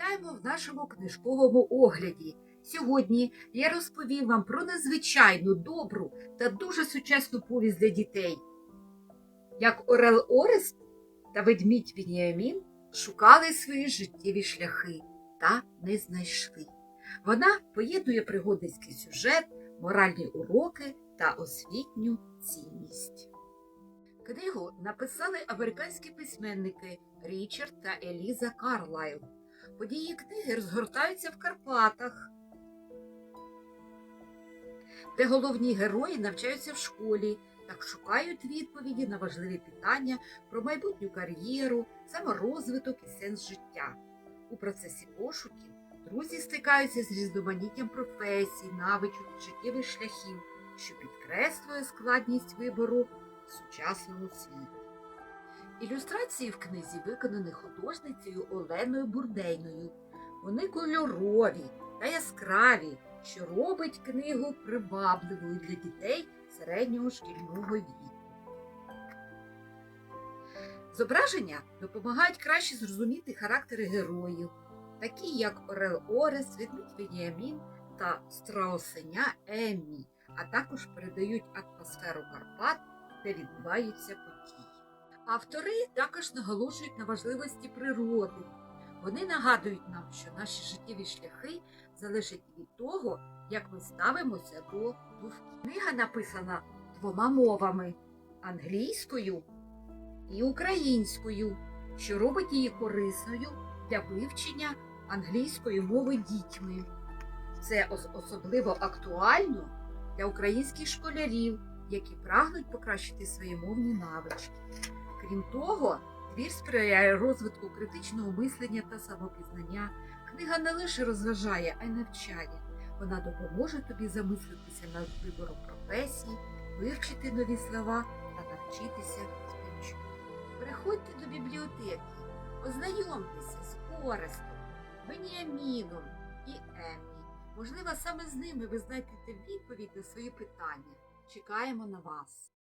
Вітаємо в нашому книжковому огляді. Сьогодні я розповім вам про незвичайну добру та дуже сучасну повість для дітей. Як Орел Орест та ведмідь Вініамін шукали свої життєві шляхи та не знайшли. Вона поєднує пригодницький сюжет, моральні уроки та освітню цінність. Книгу написали американські письменники Річард та Еліза Карлайл. Події книги розгортаються в Карпатах, де головні герої навчаються в школі та шукають відповіді на важливі питання про майбутню кар'єру, саморозвиток і сенс життя. У процесі пошуків друзі стикаються з різноманіттям професій, навичок життєвих шляхів, що підкреслює складність вибору в сучасному світі. Ілюстрації в книзі виконані художницею Оленою Бурдейною. Вони кольорові та яскраві, що робить книгу привабливою для дітей середнього шкільного віку. Зображення допомагають краще зрозуміти характери героїв, такі як Орел Орес, Ведмідь Веніамін та страусеня Еммі, а також передають атмосферу Карпат, де відбуваються події. Автори також наголошують на важливості природи. Вони нагадують нам, що наші життєві шляхи залежать від того, як ми ставимося до довкілля. Книга написана двома мовами англійською і українською, що робить її корисною для вивчення англійської мови дітьми. Це особливо актуально для українських школярів, які прагнуть покращити свої мовні навички. Крім того, твір сприяє розвитку критичного мислення та самопізнання. Книга не лише розважає, а й навчає. Вона допоможе тобі замислитися над вибором професії, вивчити нові слова та навчитися співчувати. Приходьте до бібліотеки, ознайомтеся з Орестом, Веніаміном і Еммі. Можливо, саме з ними ви знайдете відповідь на свої питання. Чекаємо на вас.